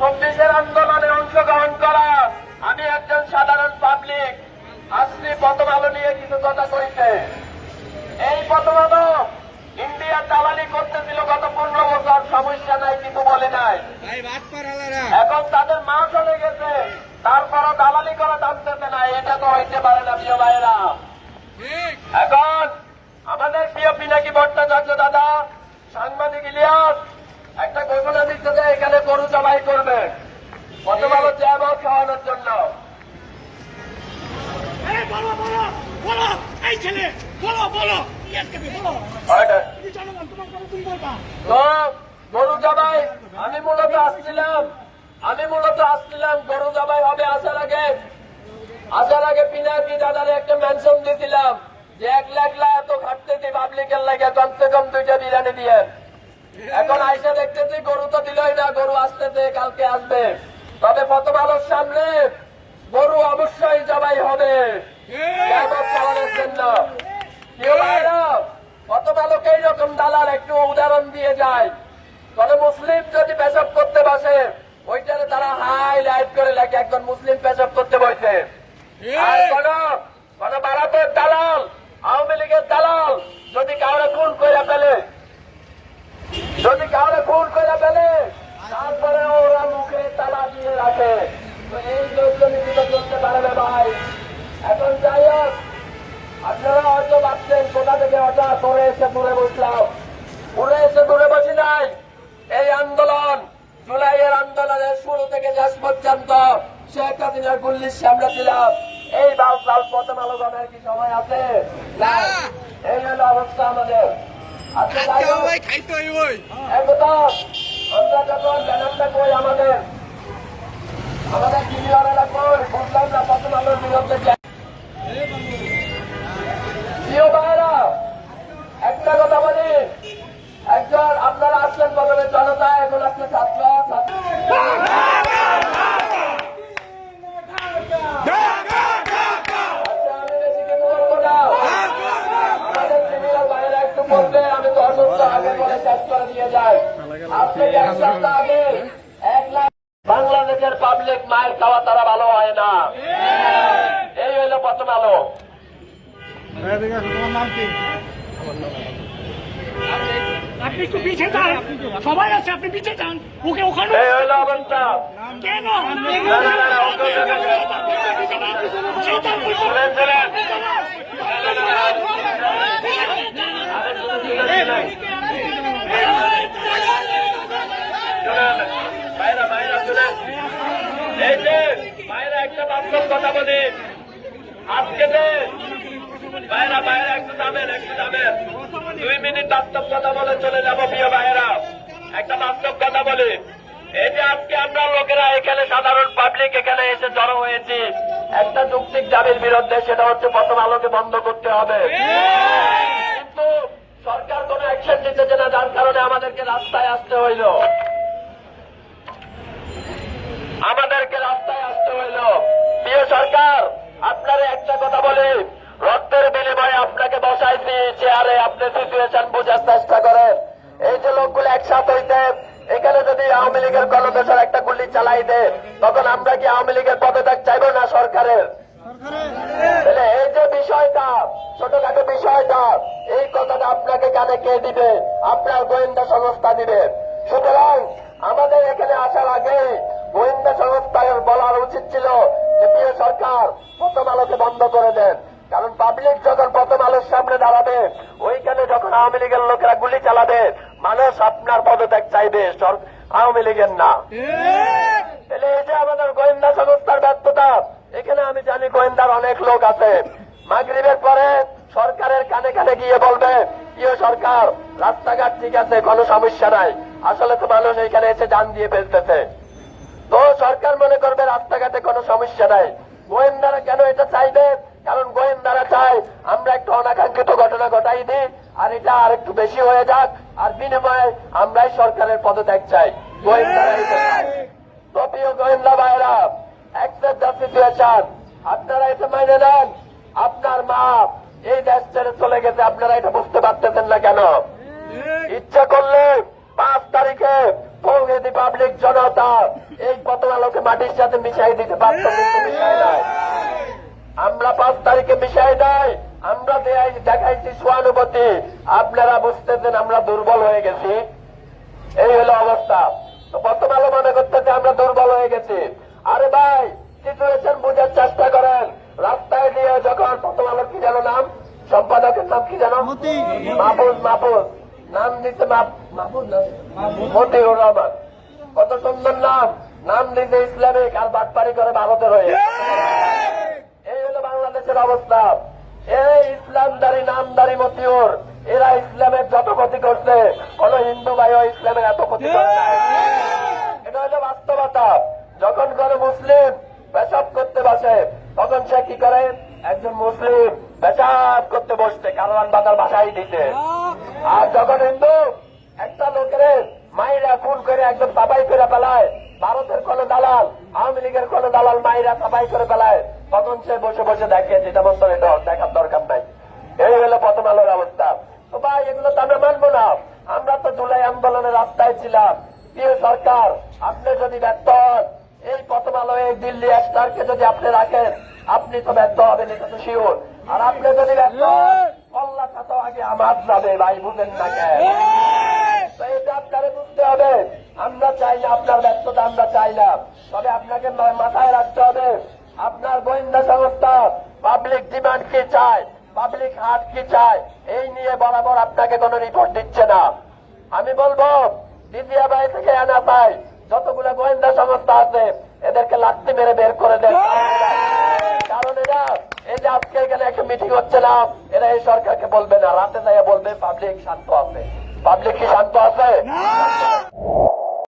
চব্বিশের আন্দোলনে অংশগ্রহণ করা। আমি একজন সাধারণ পাবলিক আসছি প্রথম আলো নিয়ে কিছু কথা কইতে। এই প্রথম আলো ইন্ডিয়া দালালি করতেছিল গত পনেরো বছর সমস্যা নাই কিছু বলে নাই। এখন তাদের মা চলে গেছে। তারপরও দালালি করা টানতেছে না এটা তো হইতে পারে না প্রিয় ভাইয়েরা। এখন আমাদের প্রিয় পিনাকি ভট্টাচার্য দাদা সাংবাদিক ইলিয়াস ওইটা- তুমি করবে। তোমার কথা তুমি বলবা। তো গরু জবাই আমি মূলত আসছিলাম আমি মূলত আসছিলাম গরু জবাই হবে আসার আগে। আসার আগে পিনাকি দাদার একটা মেনশন দিয়েছিলাম যে এক লাখ লাখ এত খাটতেছি পাবলিকের লাগে কমসে কম দুইটা বিরিয়ানি দিয়ে। এখন আইসা দেখতেছি গরু তো দিলই না, গরু আসতেছে কালকে আসবে। তবে প্রথম আলোর সামনে গরু অবশ্যই জবাই হবে। কত ভালোকে এইরকম দালাল একটু উদাহরণ দিয়ে যায়। কোন মুসলিম যদি পেশাব করতে বসে, ওইটারে তারা হাই লাইট করে লেখে, একজন মুসলিম পেশাব করতে বসে কোন কোন ভারতের দালাল আওয়ামী লীগের দালাল যদি কাউরে খুন করে ফেলে যদি কাউরে খুন করে ফেলে তারপরে ওরা মুখে তালা দিয়ে রাখে তো এই করতে পারবে ভাই এখন যাই হোক আপনারা হয়তো ভাবছেন কোথা থেকে হঠাৎ দূরে এসে দূরে বসলাম দূরে এসে দূরে বসি নাই এই আন্দোলন জুলাইয়ের আন্দোলনের শুরু থেকে শেষ পর্যন্ত শেখ হাসিনার গুল্লির সামনে ছিলাম এই বাল সাল প্রথম আলোচনার কি সময় আছে না এই হলো অবস্থা আমাদের আজকে আমরা যখন ব্যানারটা কই আমাদের আমাদের ক্লিয়ারেরা কই বুঝলাম না প্রথম আলোর বিরুদ্ধে যাই। প্রিয় ভাইয়েরা একটা আচ্ছা, আমি তো অসুস্থ আগে বলে শেষ দিয়ে যাই। আপনি এক সপ্তাহ আগে বাংলাদেশের পাবলিক মায়ের খাওয়া তারা ভালো হয় না। এই হইল প্রথম আলো। আপনি একটু পিছিয়ে যান। সবাই আছে আপনি পিছিয়ে যান। ওকে ওখানে এই হইল অবস্থা। কেন না, না, না, ওকে, ওকে, ওকে। চলেন, চলেন। চলেন। বাইরা, বাইরা, চলেন। এই যে, বাইরা একটা বাস্তব কথা বলি আজকে যে বাইরা বাইরা, একটু দামেন একটু দামেন দুই মিনিট বাস্তব কথা বলে চলে যাব, প্রিয় ভাইয়েরা। একটা বাস্তব কথা বলি। এই যে আজকে আমরা লোকেরা এখানে সাধারণ পাবলিক এখানে এসে জড়ো হয়েছি, একটা যুক্তিক দাবির বিরুদ্ধে, সেটা হচ্ছে প্রথম আলোকে বন্ধ করতে হবে। কিন্তু সরকার কোনো অ্যাকশন নিতেছে না, যার কারণে আমাদেরকে রাস্তায় আসতে হইল। আমাদেরকে রাস্তায় সরকার, আপনার একটা কথা বলি। রক্তের বিনিময়ে আপনাকে বসাইছি চেয়ারে আপনি সিচুয়েশন বোঝার চেষ্টা করেন। এই যে লোকগুলো একসাথে হইতে, এখানে যদি আওয়ামী লীগের গণদেশের একটা গুলি চালাই দে তখন আমরা কি আওয়ামী লীগের পদত্যাগ চাইব না সরকারের? এই যে বিষয়টা, ছোটখাটো বিষয়টা, এই কথাটা আপনাকে কানে কে দিবে? আপনার গোয়েন্দা সংস্থা দিবে। সুতরাং আমাদের এখানে আসার আগে গোয়েন্দা সংস্থার বলার উচিত ছিল যে প্রিয় সরকার প্রথম আলোকে বন্ধ করে দেন। কারণ পাবলিক যখন প্রথম আলোর সামনে দাঁড়াবে, ওইখানে যখন আওয়ামী লীগের লোকেরা গুলি চালাবে, মানুষ আপনার পদত্যাগ চাইবে। আওয়ামী লীগের না। তাহলে এই যে আমাদের গোয়েন্দা সংস্থার ব্যর্থতা, এখানে আমি জানি গোয়েন্দার অনেক লোক আছে। মাগরিবের পরে সরকারের কানে কানে গিয়ে বলবে প্রিয় সরকার, রাস্তাঘাট ঠিক আছে, কোনো সমস্যা নাই। আসলে তো মানুষ এখানে এসে যান দিয়ে ফেলতেছে। তো সরকার মনে করবে রাস্তাঘাটে কোনো সমস্যা নাই। গোয়েন্দারা কেন এটা চাইবে? কারণ গোয়েন্দারা চায় আমরা একটু অনাকাঙ্ক্ষিত ঘটনা ঘটাই দিই আর এটা আর একটু বেশি হয়ে যাক আর বিনিময়ে আমরাই সরকারের পদত্যাগ চাই। গোয়েন্দারা এটা চায়। তো প্রিয় গোয়েন্দা ভাইরা দ্য সিচুয়েশন আপনারা এটা মেনে নেন। আপনার মা এই দেশ ছেড়ে চলে গেছে আপনারা এটা বুঝতে পারতেছেন না কেন? ইচ্ছা করলে পাঁচ তারিখে পৌনে রিপাবলিক জনতা এই আলোকে মাটির সাথে মিশাই দিতে পারত কিন্তু মিশাই নাই আমরা পাঁচ তারিখে মিশাই নাই আমরা দেখাইছি সহানুভূতি। আপনারা বুঝতেছেন আমরা দুর্বল হয়ে গেছি। এই হলো অবস্থা। তো প্রথম আলো মনে করতেছে আমরা দুর্বল হয়ে গেছি। আরে ভাই সিচুয়েশন বোঝার চেষ্টা করেন। রাস্তায় দিয়ে যখন প্রথম আলো কি জানো নাম? সম্পাদকের নাম কি জানো মাহফুজ মাহফুজ। নাম দিতে মাহ- মাহফুজ না? মতিউর রহমান কত সুন্দর নাম। নাম দিতে ইসলামিক আর বাটপারি করে ভারতের হয়ে এই হলো বাংলাদেশের অবস্থা। এই ইসলামদারি, নামদারি মতিউর, এরা ইসলামের যত ক্ষতি করছে, কোন হিন্দু ভাইও ইসলামের এত ক্ষতি করে এটা হলো বাস্তবতা। যখন কোন মুসলিম পেশাব করতে বসে, তখন সে কি করে? একজন মুসলিম পেশাব করতে বসছে, কারণ বাজার বাসায় দিতে আর যখন হিন্দু, একটা লোকের মাইরা খুন করে একদম সাবাই করে ফেলায়। ভারতের কোন দালাল, আওয়ামী লীগের কোন দালাল মাইরা সাবাই করে ফেলায়। তখন সে বসে বসে দেখে যেটা মতো এটা দেখার দরকার নাই। এই হলো প্রথম আলোর অবস্থা। তো ভাই, এগুলো তো আমরা মানবো না। আমরা তো জুলাই আন্দোলনের রাস্তায় ছিলাম। প্রিয় সরকার, আপনি যদি ব্যর্থ হন, এই প্রথম আলো এই দিল্লি স্টারকে যদি আপনি রাখেন, আপনি তো ব্যর্থ হবেন, এটা তো শিওর আর আপনি যদি ব্যর্থ হন কল্লাটা তো আগে আমার যাবে ভাই বুঝেন না কেন? এটা আপনারে বুঝতে হবে। আমরা চাই না আপনার ব্যর্থতা আমরা চাই না তবে আপনাকে মাথায় রাখতে হবে আপনার গোয়েন্দা সংস্থা পাবলিক ডিমান্ড কি চায় পাবলিক হাট কি চায় এই নিয়ে বরাবর আপনাকে কোনো রিপোর্ট দিচ্ছে না। আমি বলব দ্বিতীয় বাড়ি থেকে আনা পাই যতগুলো গোয়েন্দা সংস্থা আছে এদেরকে লাত্তি মেরে বের করে দেন। কারণ এরা এই যে আজকে এখানে একটা মিটিং হচ্ছে না, এরা এই সরকারকে বলবে না, রাতে যাইয়া বলবে পাবলিক শান্ত আছে। পাবলিক কি শান্ত আছে?